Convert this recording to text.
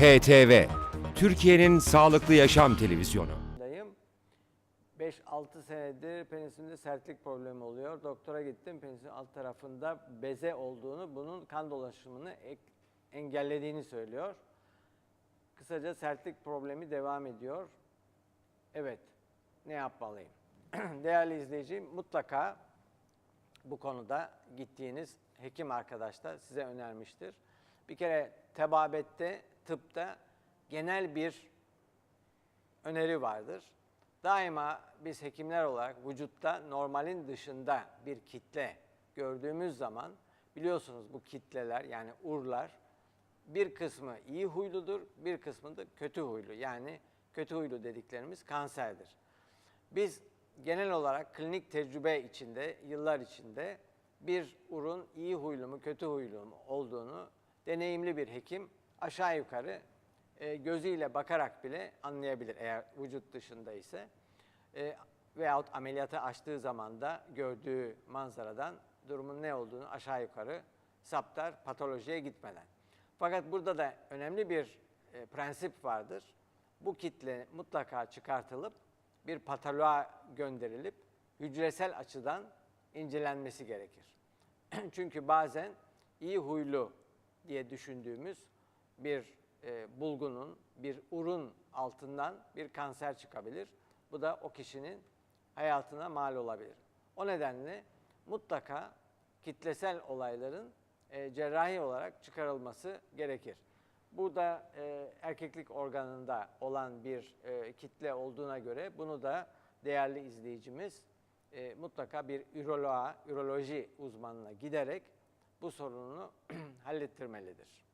HTV, Türkiye'nin sağlıklı yaşam televizyonu. Dayım 5-6 senedir penisimde sertlik problemi oluyor. Doktora gittim. Penisimin alt tarafında beze olduğunu, bunun kan dolaşımını engellediğini söylüyor. Kısaca sertlik problemi devam ediyor. Evet, ne yapmalıyım? Değerli izleyici, mutlaka bu konuda gittiğiniz hekim arkadaş da size önermiştir. Bir kere tebabette, tıpta genel bir öneri vardır. Daima biz hekimler olarak vücutta normalin dışında bir kitle gördüğümüz zaman biliyorsunuz bu kitleler yani urlar bir kısmı iyi huyludur, bir kısmı da kötü huylu. Yani kötü huylu dediklerimiz kanserdir. Biz genel olarak klinik tecrübe içinde, yıllar içinde bir urun iyi huylu mu, kötü huylu mu olduğunu deneyimli bir hekim aşağı yukarı e, gözüyle bakarak bile anlayabilir eğer vücut dışında ise. E, veyahut ameliyatı açtığı zaman da gördüğü manzaradan durumun ne olduğunu aşağı yukarı saptar patolojiye gitmeden. Fakat burada da önemli bir e, prensip vardır. Bu kitle mutlaka çıkartılıp bir patoloğa gönderilip hücresel açıdan incelenmesi gerekir. Çünkü bazen iyi huylu diye düşündüğümüz bir e, bulgunun, bir urun altından bir kanser çıkabilir. Bu da o kişinin hayatına mal olabilir. O nedenle mutlaka kitlesel olayların e, cerrahi olarak çıkarılması gerekir. Burada e, erkeklik organında olan bir e, kitle olduğuna göre bunu da değerli izleyicimiz e, mutlaka bir üroloğa, üroloji uzmanına giderek bu sorununu hallettirmelidir.